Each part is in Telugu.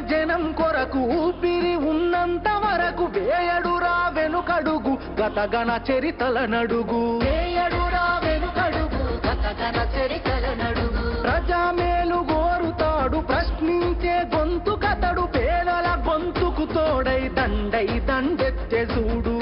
జనం కొరకు ఊపిరి ఉన్నంత వరకు వేయడురా వెనుకడుగు గతగణ చరితల నడుగు. వేయడురా వెనుకడుగు గతగన చరితల నడుగు. ప్రజా మేలు గోరుతాడు ప్రశ్నించే గొంతు కతడు పేదల గొంతుకు తోడై దండై దండెత్తె చూడు.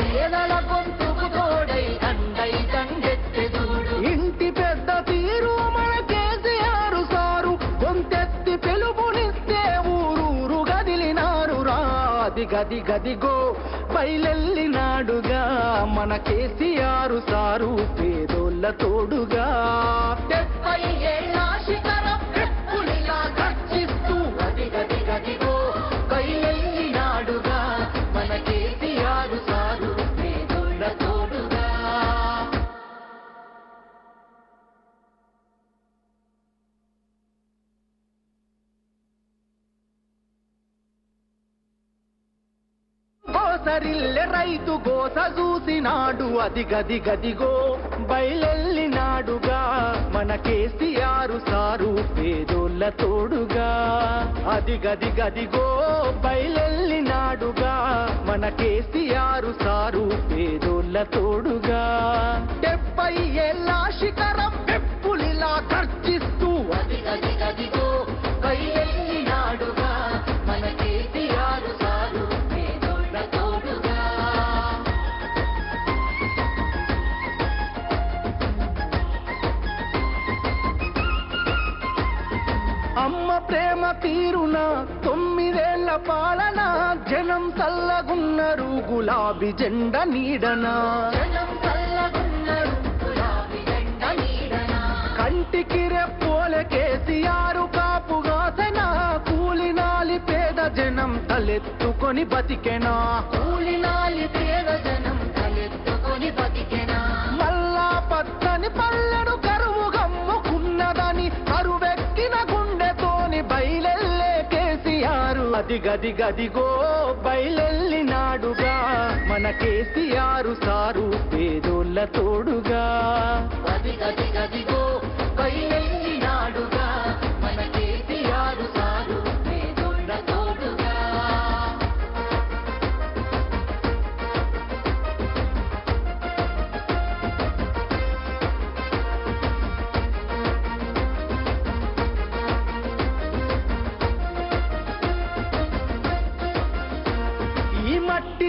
గది గదిగో బయలెల్లినాడుగా మన కేసీఆర్ సారు పేదోళ్ళ తోడుగా. డెబ్బై ఏళ్ళ గోసరిల్లె రైతు గోస చూసినాడు అది గది గదిగో బయలెల్లినాడుగా మన కేసీఆర్ సారు పేదోళ్ళ తోడుగా. అది గది గదిగో బయలెల్లినాడుగా మన కేసీఆర్ సారు పేదోళ్ళ తోడుగా. డెబ్బై ఏళ్ళ శిఖరం పెప్పులిలా ఖర్చిస్తూ ప్రేమ తీరున? తొమ్మిదేళ్ళ పాలన? జనం చల్లగున్నారు గులాబీ జెండ నీడన? కంటికి రెప్పోలే కేసీఆర్ కాపుగాసన కూలినాలి పేద జనం తలెత్తుకొని బతికెనా? కూలినాలి పేద జనం తలెత్తుకొని బతికెనా? మల్లా పచ్చని పల్లెడు గది గది గదిగో బయలెల్లినాడుగా. మన కేసీఆర్ సారు పేదోళ్ళ తోడుగా. గది గది గదిగో బయలెల్లినాడుగా.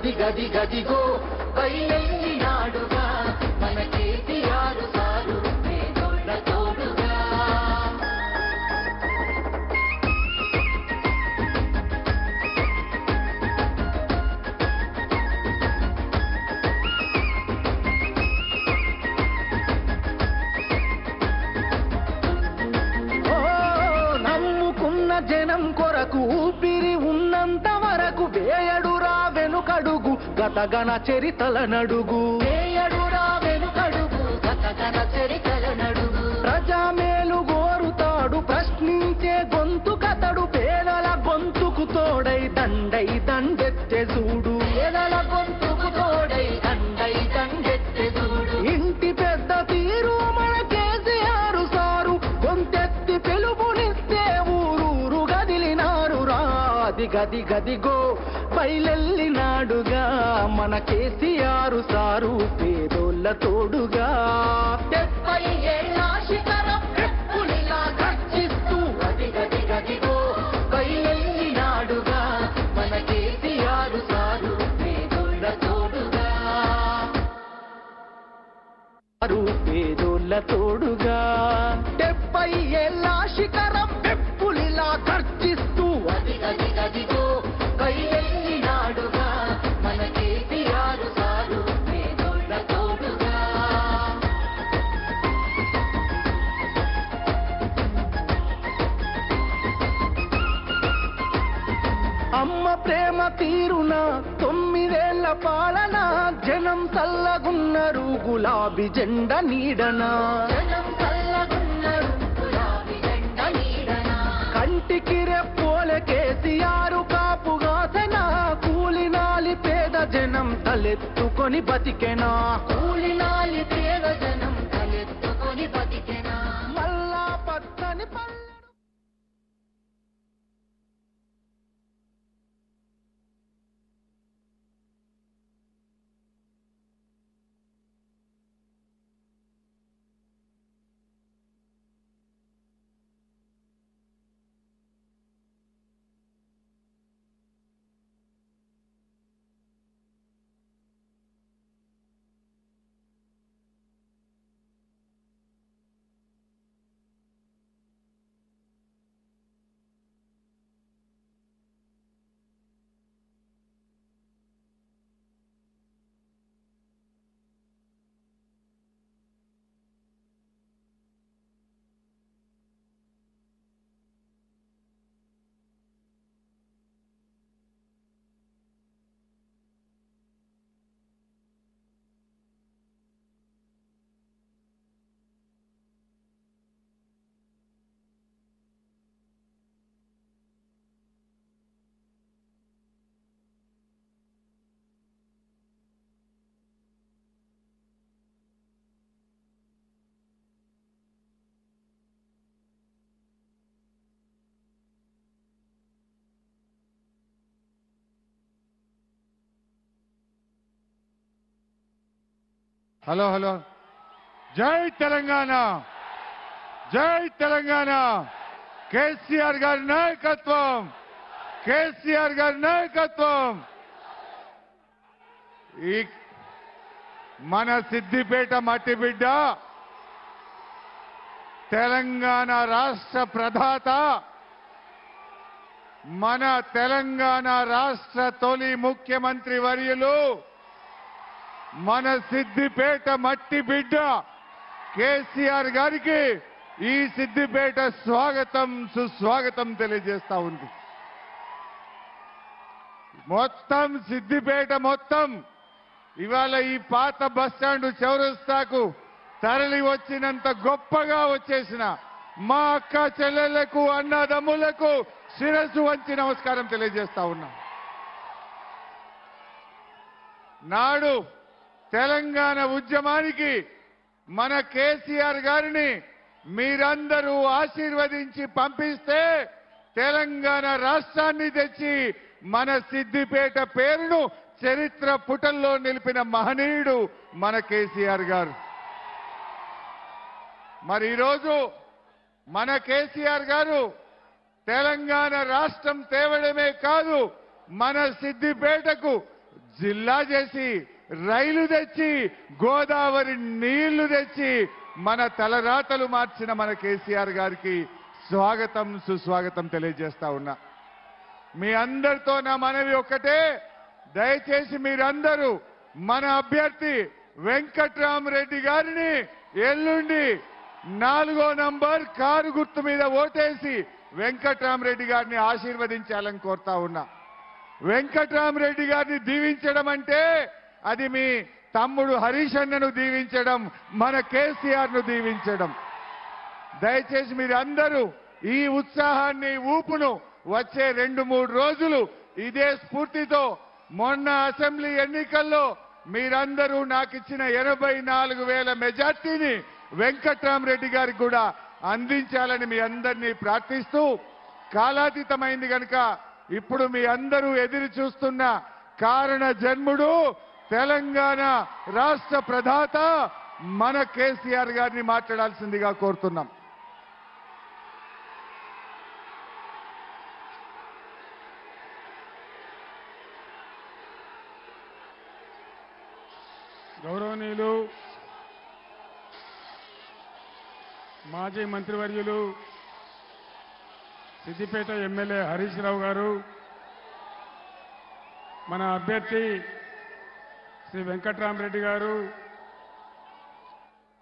గది గది గదిగో కైలెల్లినాడుగా గతగన చరితల నడుగు ప్రజా మేలు గోరుతాడు ప్రశ్నించే గొంతు కతడు పేదల గొంతుకు తోడై దండై దండెత్తె చూడు. పేదల గొంతుకు తోడై దండై దండెత్తె చూడు. ఇంటి పెద్ద తీరు మన కేసీఆర్ సారు. గొంతెత్తి పిలుపునిస్తే ఊరూరు గదిలినారు. రా అది గది గదిగో బయలెల్లినాడుగా మన కేసీఆర్ సారు పేదోళ్ళ తోడుగా. డెబ్బై ఏళ్ళ శిఖరం మన కేసీఆర్ సారు పేదోళ్ళ తోడుగా. పేదోళ్ళ తోడుగా. తీరున తొమ్మిదేళ్ళ పాలన జనం చల్లగున్నారు గులాబీ జెండ నీడనా? జనం చల్లగున్నారు గులాబీ జెండ నీడన? కంటికి రెప్పోల కేసీఆర్ కాపుగాసన కూలినాలి పేద జనం తలెత్తుకొని బతికెనా? కూలినాలి పేద జనం హలో హలో. జై తెలంగాణ. జై తెలంగాణ. కేసీఆర్ గారి నాయకత్వం. కేసీఆర్ గారి నాయకత్వం. ఈ మన సిద్దిపేట మట్టి బిడ్డ తెలంగాణ రాష్ట్ర ప్రధాత మన తెలంగాణ రాష్ట్ర తొలి ముఖ్యమంత్రి వర్యులు మన సిద్దిపేట మట్టి బిడ్డ కేసీఆర్ గారికి ఈ సిద్దిపేట స్వాగతం సుస్వాగతం తెలియజేస్తా ఉంది. మొత్తం సిద్దిపేట మొత్తం ఇవాళ ఈ పాత బస్టాండ్ చౌరస్తాకు తరలి వచ్చినంత గొప్పగా వచ్చేసిన మా అక్క చెల్లెళ్ళకు అన్నదమ్ములకు శిరస్సు వంచి నమస్కారం తెలియజేస్తా ఉన్నాం. నాడు తెలంగాణ ఉద్యమానికి మన కేసీఆర్ గారిని మీరందరూ ఆశీర్వదించి పంపిస్తే తెలంగాణ రాష్ట్రాన్ని తెచ్చి మన సిద్దిపేట పేరును చరిత్ర పుటల్లో నిలిపిన మహనీయుడు మన కేసీఆర్ గారు. మరి ఈరోజు మన కేసీఆర్ గారు తెలంగాణ రాష్ట్రం తేవడమే కాదు మన సిద్దిపేటకు జిల్లా చేసి రైలు తెచ్చి గోదావరి నీళ్ళు తెచ్చి మన తలరాతలు మార్చిన మన కేసీఆర్ గారికి స్వాగతం సుస్వాగతం తెలియజేస్తా ఉన్నా. మీ అందరితో నా మనవి ఒక్కటే. దయచేసి మీరందరూ మన అభ్యర్థి వెంకట్రామరెడ్డి గారిని ఎల్లుండి నాలుగో నంబర్ కారు గుర్తు మీద ఓటేసి వెంకట్రామరెడ్డి గారిని ఆశీర్వదించాలని కోరుతా ఉన్నా. వెంకట్రామరెడ్డి గారిని దీవించడం అంటే అది మీ తమ్ముడు హరీష్ అన్నను దీవించడం మన కేసీఆర్ను దీవించడం. దయచేసి మీరందరూ ఈ ఉత్సాహాన్ని ఊపును వచ్చే రెండు మూడు రోజులు ఇదే స్ఫూర్తితో మొన్న అసెంబ్లీ ఎన్నికల్లో మీరందరూ నాకు ఇచ్చిన ఎనభై నాలుగు వేల మెజార్టీని వెంకట్రామరెడ్డి గారికి కూడా అందించాలని మీ అందరినీ ప్రార్థిస్తూ కాలాతీతమైంది కనుక ఇప్పుడు మీ అందరూ ఎదురు చూస్తున్న కారణ జన్ముడు తెలంగాణ రాష్ట్ర ప్రధాత మన కేసీఆర్ గారిని మాట్లాడాల్సిందిగా కోరుతున్నాం. గౌరవనీయులు మాజీ మంత్రివర్యులు సిద్దిపేట ఎమ్మెల్యే హరీష్ రావు గారు మన అభ్యర్థి శ్రీ వెంకట్రామరెడ్డి గారు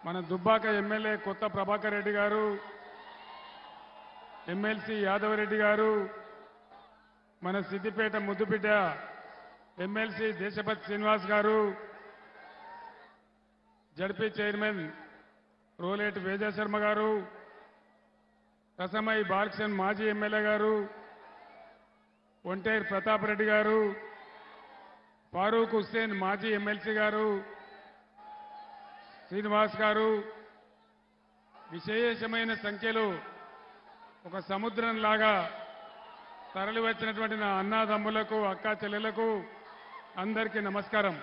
మన దుబ్బాక ఎమ్మెల్యే కొత్త ప్రభాకర్ రెడ్డి గారు ఎమ్మెల్సీ యాదవరెడ్డి గారు మన సిద్దిపేట ముద్దుబిడ్డ ఎమ్మెల్సీ దేశపతి శ్రీనివాస్ గారు జడ్పీ చైర్మన్ రోలేటి వేదశర్మ గారు రసమై బాలకృష్ణ మాజీ ఎమ్మెల్యే గారు ఒంటేరు ప్రతాప్ రెడ్డి గారు ఫారూక్ హుస్సేన్ మాజీ ఎమ్మెల్సీ గారు శ్రీనివాస్ గారు విశేషమైన సంఖ్యలో ఒక సముద్రం లాగా తరలి వచ్చినటువంటి నా అన్నాదమ్ములకు అక్కా చెల్లెలకు అందరికీ నమస్కారం.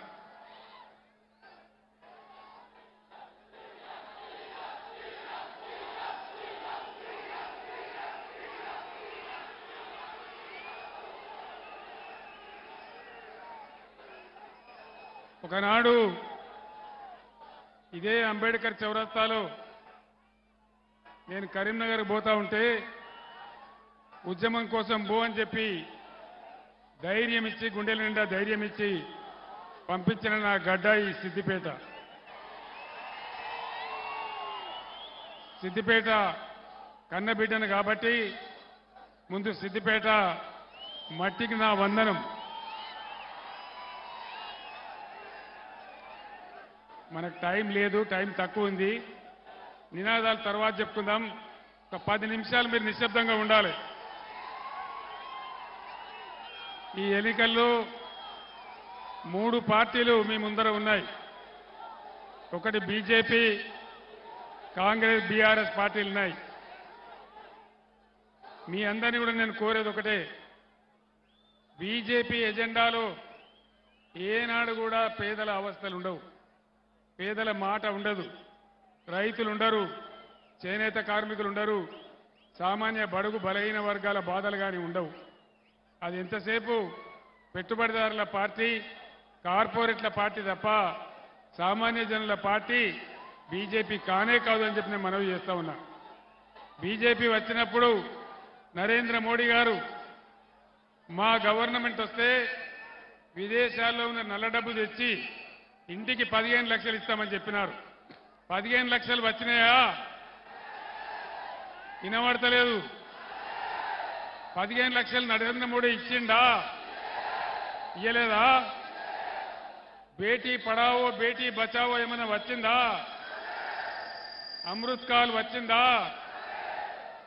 ఒకనాడు ఇదే అంబేద్కర్ చౌరస్తాలో నేను కరీంనగర్ పోతా ఉంటే ఉద్యమం కోసం బో అని చెప్పి ధైర్యం ఇచ్చి గుండెల నిండా ధైర్యం ఇచ్చి పంపించిన నా గడ్డ ఈ సిద్దిపేట. సిద్దిపేట కన్నబిడ్డను కాబట్టి ముందు సిద్దిపేట మట్టికి నా వందనం. మనకు టైం లేదు టైం తక్కువ ఉంది. నినాదాలు తర్వాత చెప్పుకుందాం. ఒక పది నిమిషాలు మీరు నిశ్శబ్దంగా ఉండాలి. ఈ ఎన్నికల్లో మూడు పార్టీలు మీ ముందర ఉన్నాయి. ఒకటి బీజేపీ కాంగ్రెస్ బీఆర్ఎస్ పార్టీలు ఉన్నాయి. మీ అందరినీ కూడా నేను కోరేది ఒకటే. బీజేపీ ఎజెండాలో ఏనాడు కూడా పేదల అవస్థలు ఉండవు. పేదల మాట ఉండదు. రైతులు ఉండరు చేనేత కార్మికులు ఉండరు సామాన్య బడుగు బలహీన వర్గాల బాధలు కానీ ఉండవు. అది ఎంతసేపు పెట్టుబడిదారుల పార్టీ కార్పొరేట్ల పార్టీ తప్ప సామాన్య జనుల పార్టీ బీజేపీ కానే కాదు అని చెప్పి నేను మనవి చేస్తా ఉన్నా. బీజేపీ వచ్చినప్పుడు నరేంద్ర మోడీ గారు మా గవర్నమెంట్ వస్తే విదేశాల్లో ఉన్న నల్ల డబ్బు తెచ్చి ఇంటికి పదిహేను లక్షలు ఇస్తామని చెప్పినారు. పదిహేను లక్షలు వచ్చినాయా? వినబడతలేదు. పదిహేను లక్షలు నరేంద్ర మోడీ ఇచ్చిండా? ఇయ్యలేదా? బేటీ పడావో బేటీ బచావో ఏమైనా వచ్చిందా? అమృత్ కాల్ వచ్చిందా?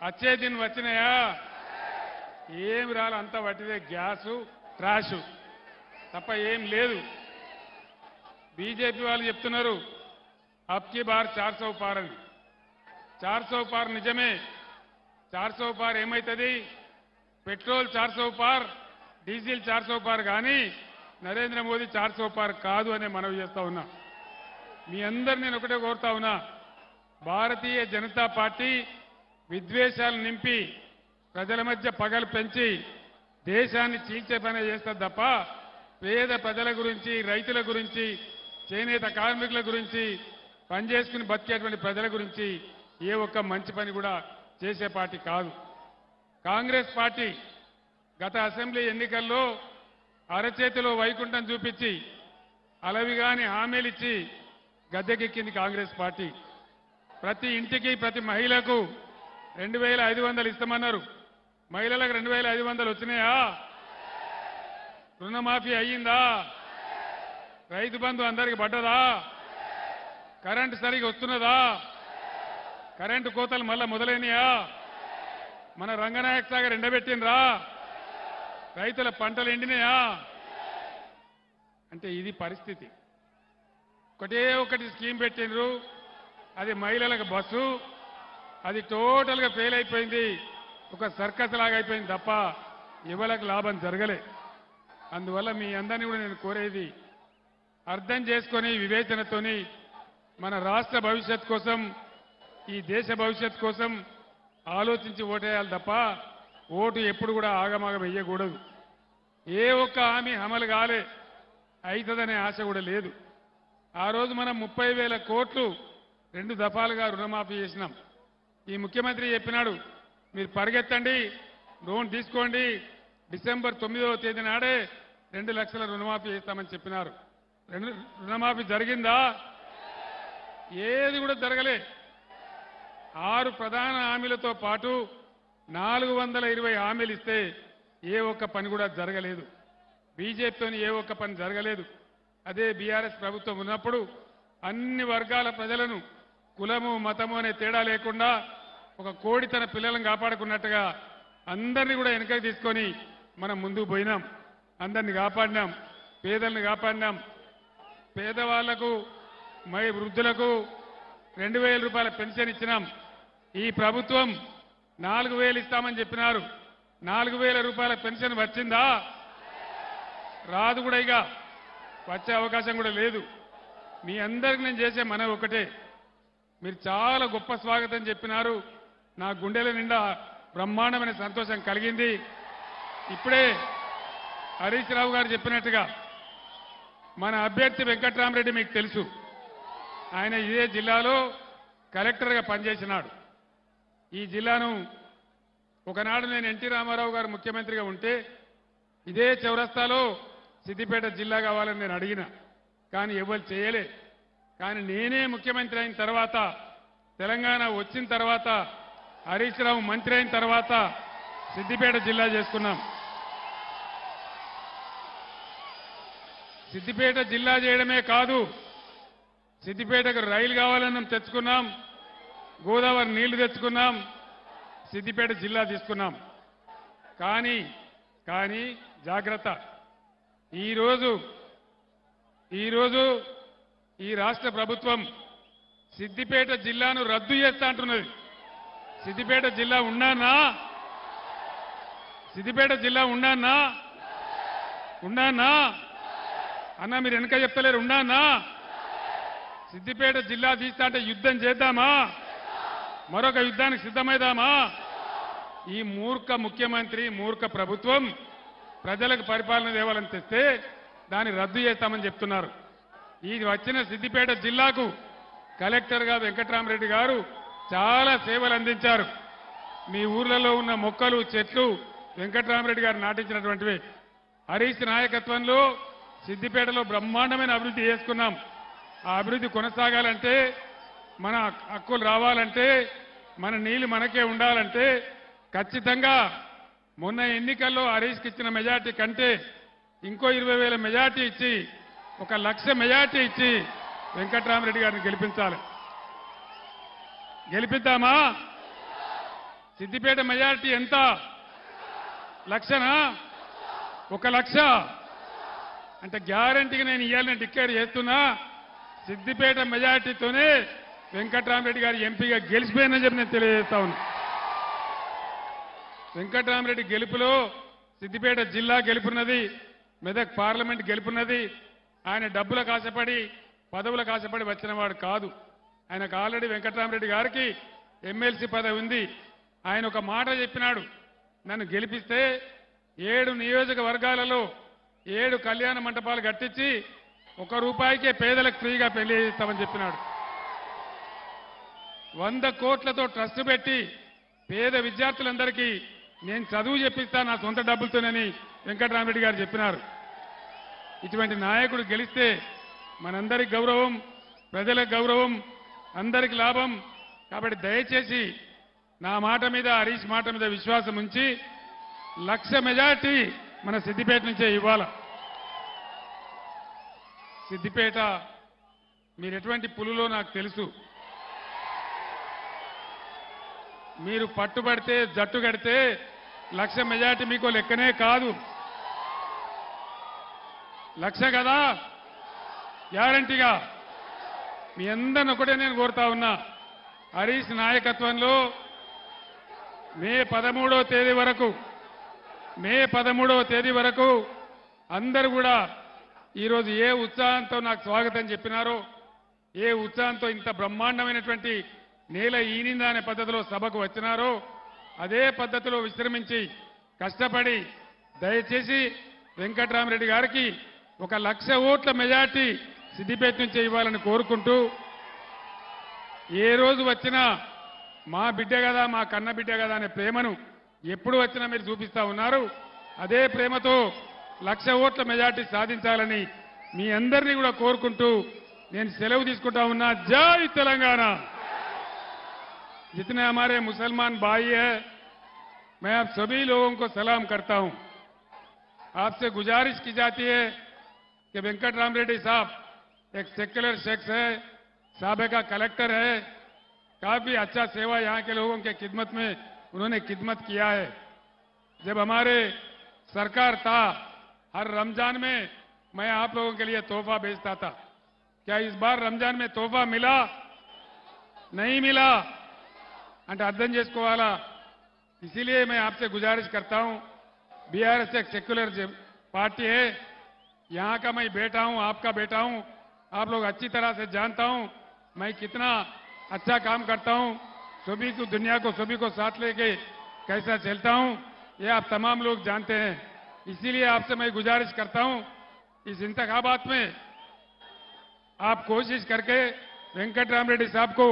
అచ్చేదిన్ వచ్చినాయా? ఏమి రాలి అంతా వట్టిదే గ్యాసు ట్రాషు. తప్ప ఏం లేదు. బీజేపీ వాళ్ళు చెప్తున్నారు అబ్కి బార్ చార్ సౌ పార్ అని. చార్ సౌ పార్ నిజమే. చార్ సౌ పార్ ఏమవుతుంది పెట్రోల్ చార్ సౌ పార్ డీజిల్ చార్ సౌ పార్ కానీ నరేంద్ర మోదీ చార్ సౌ పార్ కాదు అనే మనవి చేస్తా ఉన్నా. మీ అందరు నేను ఒకటే కోరుతా ఉన్నా భారతీయ జనతా పార్టీ విద్వేషాలు నింపి ప్రజల మధ్య పగలు పెంచి దేశాన్ని చీల్చే పని చేస్తా తప్ప పేద ప్రజల గురించి రైతుల గురించి చేనేత కార్మికుల గురించి పనిచేసుకుని బతికేటువంటి ప్రజల గురించి ఏ ఒక్క మంచి పని కూడా చేసే పార్టీ కాదు. కాంగ్రెస్ పార్టీ గత అసెంబ్లీ ఎన్నికల్లో అరచేతిలో వైకుంఠం చూపించి అలవిగాని హామీలిచ్చి గద్దెకెక్కింది కాంగ్రెస్ పార్టీ. ప్రతి ఇంటికి ప్రతి మహిళకు రెండు వేల ఐదు వందలు ఇస్తామన్నారు. మహిళలకు రెండు వేల ఐదు వందలు వచ్చినాయా? రుణమాఫీ అయ్యిందా? రైతు బంధు అందరికి పడ్డదా? కరెంటు సరిగా వస్తున్నదా? కరెంటు కోతలు మళ్ళా మొదలైనయా? మన రంగనాయక సాగర్ ఎండబెట్టినరా రైతుల పంటలు ఎండినాయా? అంటే ఇది పరిస్థితి. ఒకటే ఒకటి స్కీమ్ పెట్టినరు అది మహిళలకు బస్సు. అది టోటల్గా ఫెయిల్ అయిపోయింది. ఒక సర్కస్ లాగా అయిపోయింది తప్ప ఎవరికి లాభం జరగలే. అందువల్ల మీ అందరినీ కూడా నేను కోరేది అర్థం చేసుకొని వివేచనతోని మన రాష్ట్ర భవిష్యత్ కోసం ఈ దేశ భవిష్యత్ కోసం ఆలోచించి ఓటేయాలి తప్ప ఓటు ఎప్పుడు కూడా ఆగమాగం వేయకూడదు. ఏ ఒక్క హామీ అమలు కాలే అవుతుందనే ఆశ కూడా లేదు. ఆ రోజు మనం ముప్పై వేల కోట్లు రెండు దఫాలుగా రుణమాఫీ చేసినాం. ఈ ముఖ్యమంత్రి చెప్పినాడు మీరు పరిగెత్తండి లోన్ తీసుకోండి డిసెంబర్ తొమ్మిదవ తేదీ నాడే రెండు లక్షల రుణమాఫీ చేస్తామని చెప్పినారు. రుణమాఫీ జరిగిందా? ఏది కూడా జరగలే. ఆరు ప్రధాన హామీలతో పాటు నాలుగు వందల ఇరవై హామీలు ఇస్తే ఏ ఒక్క పని కూడా జరగలేదు. బీజేపీతోని ఏ ఒక్క పని జరగలేదు. అదే బీఆర్ఎస్ ప్రభుత్వం ఉన్నప్పుడు అన్ని వర్గాల ప్రజలను కులము మతము అనే తేడా లేకుండా ఒక కోడి తన పిల్లలను కాపాడుకున్నట్టుగా అందరినీ కూడా వెనకకి తీసుకొని మనం ముందుకు పోయినాం. అందరిని కాపాడినాం. పేదల్ని కాపాడినాం. పేదవాళ్ళకు మై వృద్ధులకు రెండు వేల రూపాయల పెన్షన్ ఇచ్చినాం. ఈ ప్రభుత్వం నాలుగు వేలు ఇస్తామని చెప్పినారు. నాలుగు వేల రూపాయల పెన్షన్ వచ్చిందా? రాదు కూడా ఇక. వచ్చే అవకాశం కూడా లేదు. మీ అందరికి నేను చేసే మనవి ఒకటే. మీరు చాలా గొప్ప స్వాగతం చెప్పినారు. నా గుండెల నిండా బ్రహ్మాండమైన సంతోషం కలిగింది. ఇప్పుడే హరీష్ రావు గారు చెప్పినట్టుగా మన అభ్యర్థి వెంకట్రామరెడ్డి మీకు తెలుసు. ఆయన ఇదే జిల్లాలో కలెక్టర్గా పనిచేసినాడు. ఈ జిల్లాను ఒకనాడు నేను ఎన్టీ రామారావు గారు ముఖ్యమంత్రిగా ఉంటే ఇదే చౌరస్తాలో సిద్దిపేట జిల్లా కావాలని నేను అడిగిన. కానీ ఎవరు చేయలే. కానీ నేనే ముఖ్యమంత్రి అయిన తర్వాత తెలంగాణ వచ్చిన తర్వాత హరీష్ రావు మంత్రి అయిన తర్వాత సిద్దిపేట జిల్లా చేసుకున్నాం. సిద్దిపేట జిల్లా చేయడమే కాదు సిద్దిపేటకు రైలు కావాలని తెచ్చుకున్నాం గోదావరి నీళ్ళు తెచ్చుకున్నాం సిద్దిపేట జిల్లా తీసుకున్నాం. కానీ కానీ జాగ్రత్త. ఈరోజు ఈరోజు ఈ రాష్ట్ర ప్రభుత్వం సిద్దిపేట జిల్లాను రద్దు చేస్తా అంటున్నది. సిద్దిపేట జిల్లా ఉన్నానా సిద్దిపేట జిల్లా ఉన్నానా ఉన్నానా అన్న మీరు వెనక చెప్తలేరు. ఉన్నానా సిద్దిపేట జిల్లా తీస్తా అంటే యుద్ధం చేద్దామా? మరొక యుద్ధానికి సిద్ధమైదామా? ఈ మూర్ఖ ముఖ్యమంత్రి మూర్ఖ ప్రభుత్వం ప్రజలకు పరిపాలన తేవాలని తెస్తే దాన్ని రద్దు చేస్తామని చెప్తున్నారు. ఇది వచ్చిన సిద్దిపేట జిల్లాకు కలెక్టర్గా వెంకట్రామరెడ్డి గారు చాలా సేవలు అందించారు. మీ ఊర్లలో ఉన్న మొక్కలు చెట్లు వెంకట్రామరెడ్డి గారు నాటించినటువంటివి. హరీష్ నాయకత్వంలో సిద్దిపేటలో బ్రహ్మాండమైన అభివృద్ధి చేసుకున్నాం. ఆ అభివృద్ధి కొనసాగాలంటే మన హక్కులు రావాలంటే మన నీళ్ళు మనకే ఉండాలంటే ఖచ్చితంగా మొన్న ఎన్నికల్లో హరీష్కి ఇచ్చిన మెజార్టీ కంటే ఇంకో ఇరవై వేల మెజార్టీ ఇచ్చి ఒక లక్ష మెజార్టీ ఇచ్చి వెంకట్రామరెడ్డి గారిని గెలిపించాలి. గెలిపిద్దామా? సిద్దిపేట మెజార్టీ ఎంత? లక్షనా? ఒక లక్ష? అంటే గ్యారంటీగా నేను ఇవ్వాలని డిక్లేర్ చేస్తున్నా. సిద్దిపేట మెజార్టీతోనే వెంకట్రామరెడ్డి గారు ఎంపీగా గెలిచిపోయానని చెప్పి నేను తెలియజేస్తా ఉన్నా. వెంకట్రామరెడ్డి గెలుపులో సిద్దిపేట జిల్లా గెలుపున్నది మెదక్ పార్లమెంట్ గెలుపున్నది. ఆయన డబ్బులకు ఆశపడి పదవులకు ఆశపడి వచ్చినవాడు కాదు. ఆయనకు ఆల్రెడీ వెంకట్రామరెడ్డి గారికి ఎమ్మెల్సీ పదవి ఉంది. ఆయన ఒక మాట చెప్పినాడు నన్ను గెలిపిస్తే ఏడు నియోజకవర్గాలలో ఏడు కళ్యాణ మంటపాలు కట్టించి ఒక రూపాయికే పేదలకు ఫ్రీగా పెళ్ళి చేస్తామని చెప్పినాడు. వంద కోట్లతో ట్రస్ట్ పెట్టి పేద విద్యార్థులందరికీ నేను చదువు చెప్పిస్తా నా సొంత డబ్బులతోనని వెంకటరామరెడ్డి గారు చెప్పినారు. ఇటువంటి నాయకుడు గెలిస్తే మనందరికి గౌరవం ప్రజలకు గౌరవం అందరికి లాభం. కాబట్టి దయచేసి నా మాట మీద హరీష్ మాట మీద విశ్వాసం ఉంచి లక్ష మెజార్టీ మన సిద్దిపేట నుంచే ఇవ్వాలా. సిద్దిపేట మీరు ఎటువంటి పులులో నాకు తెలుసు. మీరు పట్టుబడితే జట్టు కడితే లక్ష మెజార్టీ మీకు లెక్కనే కాదు. లక్ష కదా? గ్యారంటీగా. మీ అందరిని ఒకటే నేను కోరుతా ఉన్నా. హరీష్ నాయకత్వంలో మే పదమూడవ తేదీ వరకు మే పదమూడవ తేదీ వరకు అందరూ కూడా ఈరోజు ఏ ఉత్సాహంతో నాకు స్వాగతం చెప్పినారో ఏ ఉత్సాహంతో ఇంత బ్రహ్మాండమైనటువంటి నేల ఈనిందా అనే పద్ధతిలో సభకు వచ్చినారో అదే పద్ధతిలో విశ్రమించి కష్టపడి దయచేసి వెంకట్రామరెడ్డి గారికి ఒక లక్ష ఓట్ల మెజార్టీ సిద్దిపేట నుంచి ఇవ్వాలని కోరుకుంటూ ఏ రోజు వచ్చినా మా బిడ్డ కదా మా కన్న బిడ్డ కదా అనే ప్రేమను ఎప్పుడు వచ్చినా మీరు చూపిస్తా ఉన్నారు. అదే ప్రేమతో లక్ష ఓట్ల మెజార్టీ సాధించాలని మీ అందరినీ కూడా కోరుకుంటూ నేను సెలవు తీసుకుంటా ఉన్నా జై తెలంగాణ जितने हमारे मुसलमान भाई हैं मैं आप सभी लोगों को सलाम करता हूं आपसे गुजारिश की जाती है कि वेंकट राम रेड्डी साहब एक सेक्युलर शख्स है सबका कलेक्टर है काफी अच्छा सेवा यहाँ के लोगों के खिदमत में उन्होंने खिदमत किया है जब हमारे सरकार था हर रमजान में मैं आप लोगों के लिए तोहफा भेजता था क्या इस बार रमजान में तोहफा मिला नहीं मिला అంటే అర్థం చేసుకోవాలా इसीलिए मैं आपसे गुजारिश करता हूं बीआरएस एक सेक्युलर पार्टी है यहां का मैं बेटा हूं आपका बेटा हूं आप लोग अच्छी तरह से जानता हूं मैं कितना अच्छा काम करता हूं सभी को दुनिया को सभी को साथ लेके कैसा चलता हूं ये आप तमाम लोग जानते हैं इसीलिए आपसे मैं गुजारिश करता हूं इस इंतखाबात में आप कोशिश करके वेंकट राम रेड्डी साहब को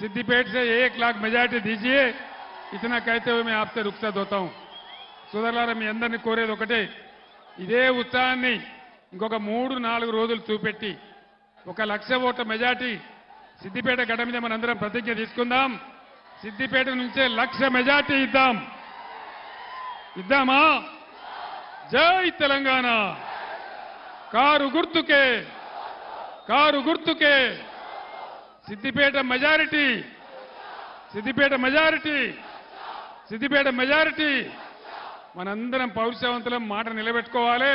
सिद्दीपेट से एक लाख मेजॉरिटी दीजिए इतना कहते हुए मैं आपसे रुखसत होता हूं సోదరులారా మీ అందరినీ కోరేది ఒకటే ఇదే ఉత్సాహాన్ని ఇంకొక మూడు నాలుగు రోజులు చూపెట్టి ఒక లక్ష ఓట్ల మెజార్టీ సిద్దిపేట గడ్డ మీద మనందరం ప్రతిజ్ఞ తీసుకుందాం సిద్దిపేట నుంచే లక్ష మెజార్టీ ఇద్దాం ఇద్దామా జై తెలంగాణ. కారు గుర్తుకే కారు గుర్తుకే. Siddipet majority Siddipet majority Siddipet majority. మనందరం పౌరుషవంతులం మాట నిలబెట్టుకోవాలి.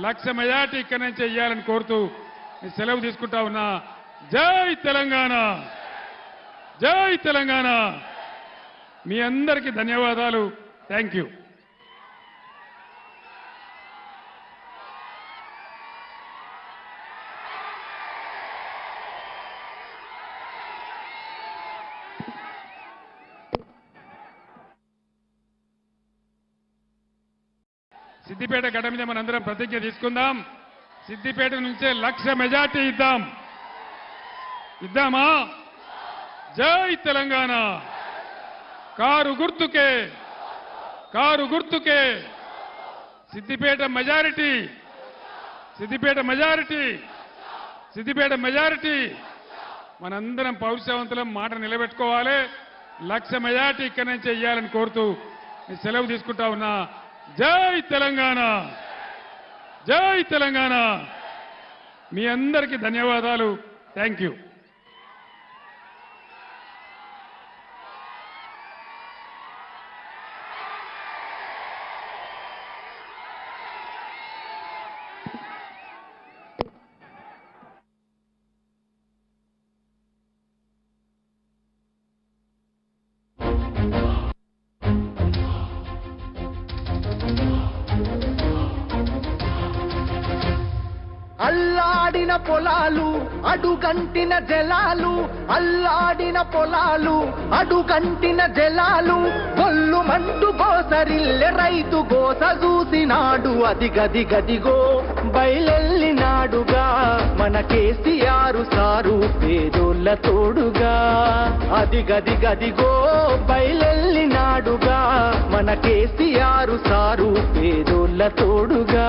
లక్ష మెజార్టీ ఇక్కడి నుంచి ఇయ్యాలని కోరుతూ నేను సెలవు తీసుకుంటా ఉన్నా. జై తెలంగాణ జై తెలంగాణ. మీ అందరికీ ధన్యవాదాలు. Thank you. సిద్దిపేట గడ మీద మనందరం ప్రతిజ్ఞ తీసుకుందాం. సిద్దిపేట నుంచే లక్ష మెజార్టీ ఇద్దాం. ఇద్దామా? జై తెలంగాణ. కారు గుర్తుకే. కారు గుర్తుకే. Siddipet majority. Siddipet majority. Siddipet majority. మనందరం పౌరుషవంతులం మాట నిలబెట్టుకోవాలి. లక్ష మెజార్టీ ఇక్కడి నుంచి ఇయ్యాలని కోరుతూ సెలవు తీసుకుంటా ఉన్నా. జై తెలంగాణ. జై తెలంగాణ. మీ అందరికీ ధన్యవాదాలు. Thank you. అల్లాడిన పొలాలు అడుగంటిన జలాలు అల్లాడిన పొలాలు అడుగంటిన జలాలు. గొల్లు మంటు గోసరిల్లె రైతు గోస చూసినాడు. అది గది గదిగో బయలెల్లినాడుగా. మన కేసీఆర్ సారు పేదోళ్ళ తోడుగా. అది గది గదిగో బయలెల్లినాడుగా. మన కేసీఆర్ సారు పేదోళ్ళ తోడుగా.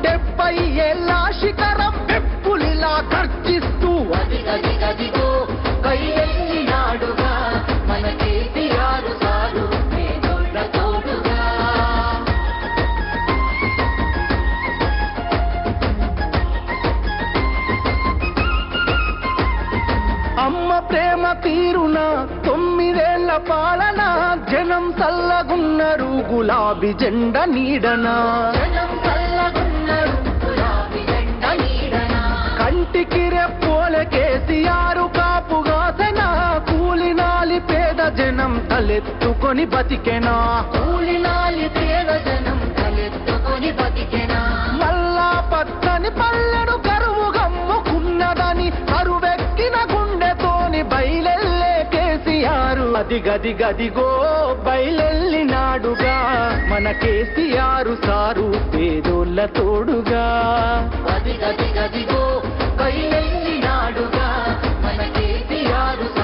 డెబ్బై ఏళ్ళ శిఖరం పెప్పులిలా ఖర్చిస్తూ గది గది గదిగో బయలెల్లినాడుగా ప్రేమ తీరున తొమ్మిదేళ్ళ పాలన జనం చల్లగున్నారు గులాబీ జెండ నీడనా. కంటికి రెప్పోల కేసీఆర్ కాపుగాసన కూలినాలి పేద జనం తలెత్తుకొని బతికెనా. కూలినాలి పేద జనం తలెత్తుకొని బతికెనా. మల్లా పచ్చని పల్లెడు కరువు గమ్ముకున్నదని కరువెక్కిన కేసీఆర్ అది గది గదిగో బయలెల్లినాడుగా. మన కేసీఆర్ సారు పేదోళ్ళ తోడుగా. అది గది గదిగో బయలెల్లినాడుగా. మన కేసీఆర్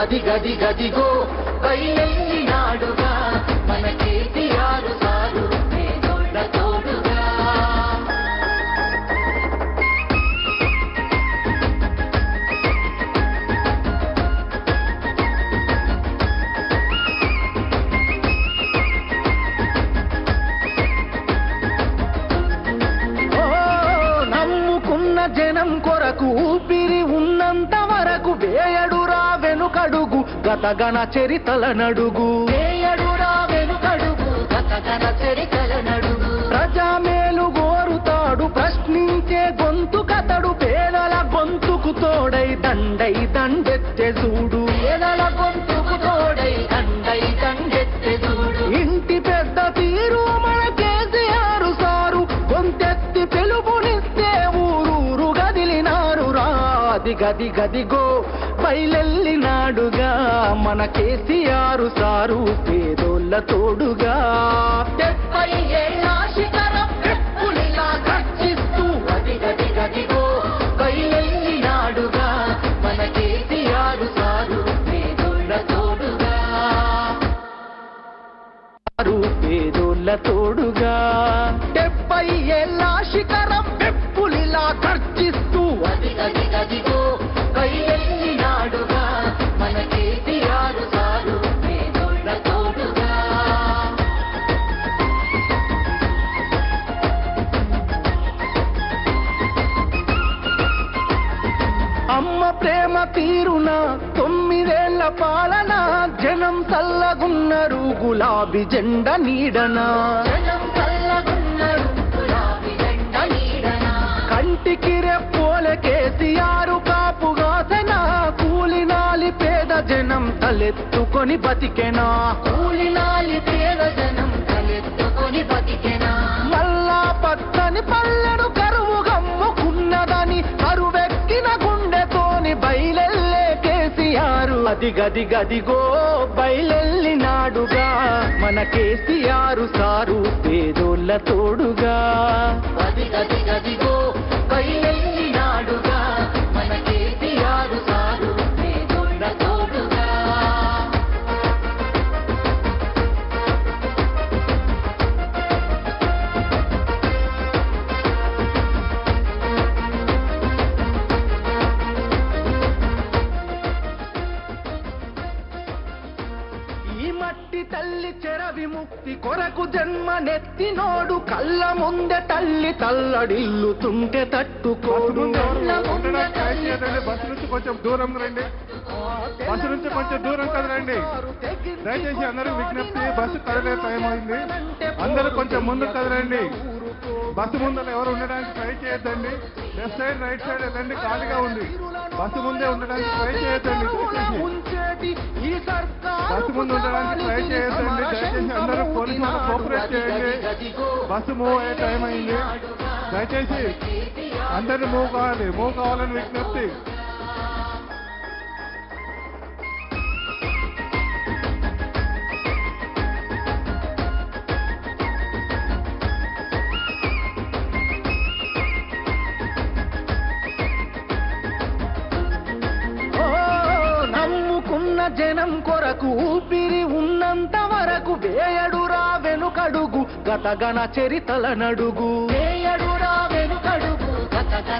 అది గది గదిగో బయలెళ్ళినాడుగా మన కేటీఆర్ సారు. గతగన చరితల నడుగు. ప్రజామేలు గోరుతాడు ప్రశ్నించే గొంతు కతడు పేదల గొంతుకు తోడై దండై దండెత్తే చూడు. పేదల గొంతుకు తోడై దండై దండెత్తె చూడు. ఇంటి పెద్ద తీరు మన కేసీఆర్ సారు గొంతెత్తి పిలుపునిస్తే ఊరూరు గదిలినారు. రాది గది గదిగో బయలెల్లినాడుగా మన కేసీఆర్ సారు పేదోళ్ళ తోడుగా. డెబ్బై ఏళ్ళ శిఖరం మన కేసీఆర్ సారు పేదోళ్ళ తోడుగా. పేదోళ్ళ తోడుగా. తొమ్మిదేళ్ళ పాలన జనం చల్లగున్నారు గులాబీ జెండ నీడనా. గులాబీ జెండ నీడన. కంటికి రెప్పోలే కేసీఆర్ కాపుగాసన కూలినాలి పేద జనం తలెత్తుకొని బతికెనా. కూలినాలి పేద జనం గది గది గదిగో బయలెల్లినాడుగా. మన కేసీఆర్ సారు పేదోళ్ళ తోడుగా. గది గది గదిగో బయలెళ్ళినాడుగా కొరకు జన్మ నెత్తినోడు కళ్ళ ముందే తల్లి తల్లడిల్లుతుంటే తట్టుకోడు. ఉండడానికి ట్రై చేయదండి బస్సు నుంచి కొంచెం దూరం రండి. బస్సు నుంచి కొంచెం దూరం కదలండి దయచేసి అందరూ విజ్ఞప్తి బస్సు కదిలే టైం అయింది. అందరూ కొంచెం ముందు కదలండి బస్సు ముందర ఎవరు ఉండడానికి ట్రై చేయొద్దండి. లెఫ్ట్ సైడ్ రైట్ సైడ్ వెళ్ళండి ఖాళీగా ఉంది బస్సు ముందే ఉండడానికి ట్రై చేయొద్దండి బస్సు ముందు ఉండడానికి ట్రై చేయొద్దండి దయచేసి అందరూ పోలీసు వాళ్ళు కోఆపరేట్ చేయండి. బస్సు మూవ్ అయ్యే టైం అయింది. దయచేసి అందరూ మూవ్ కావాలి మూవ్ కావాలని విజ్ఞప్తి. జనం కొరకు ఊపిరి ఉన్నంత వరకు వేయడురా వెనుకడుగు గతగణ చరితల నడుగు. వేయడురా